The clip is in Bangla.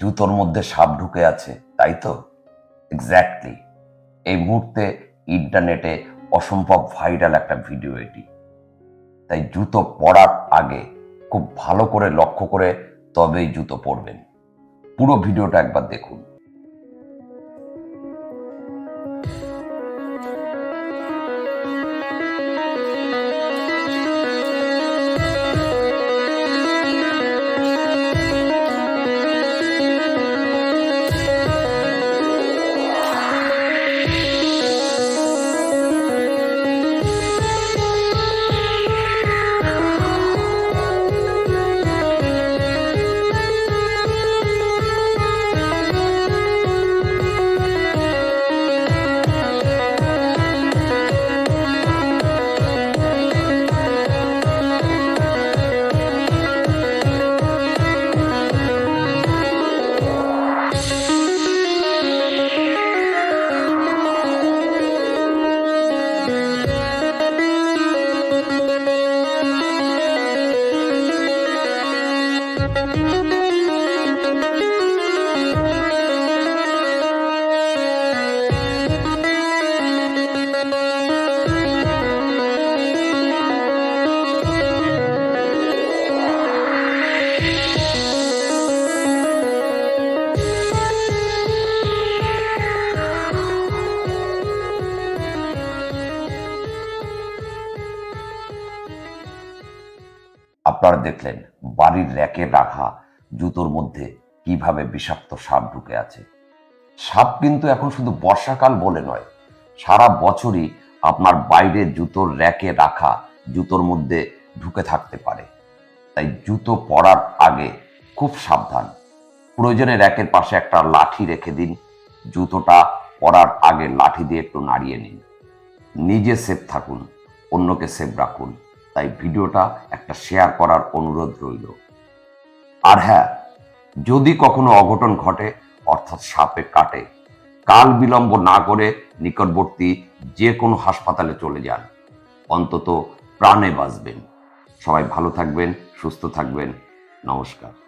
জুতোর মধ্যে সাপ ঢুকে আছে, তাই তো? এক্স্যাক্টলি এই মুহূর্তে ইন্টারনেটে অসম্ভব ভাইরাল একটা ভিডিও এটি। তাই জুতো পরার আগে খুব ভালো করে লক্ষ্য করে তবেই জুতো পরবেন। পুরো ভিডিওটা একবার দেখুন। Música আপনারা দেখলেন বাড়ির র্যাকে রাখা জুতোর মধ্যে কীভাবে বিষাক্ত সাপ ঢুকে আছে। সাপ কিন্তু এখন শুধু বর্ষাকাল বলে নয়, সারা বছরই আপনার বাইরে জুতোর র্যাকে রাখা জুতোর মধ্যে ঢুকে থাকতে পারে। তাই জুতো পরার আগে খুব সাবধান। প্রয়োজনে র্যাকের পাশে একটা লাঠি রেখে দিন। জুতোটা পরার আগে লাঠি দিয়ে একটু নাড়িয়ে নিন। নিজে সেফ থাকুন, অন্যকে সেফ রাখুন। তাই ভিডিওটা একটা শেয়ার করার অনুরোধ রইল। আর হ্যাঁ যদি কখনো অঘটন ঘটে, অর্থাৎ সাপে কাটে, কাল বিলম্ব না করে নিকটবর্তী যে কোনো হাসপাতালে চলে যান। অন্তত প্রাণে বাঁচবেন। সবাই ভালো থাকবেন, সুস্থ থাকবেন। নমস্কার।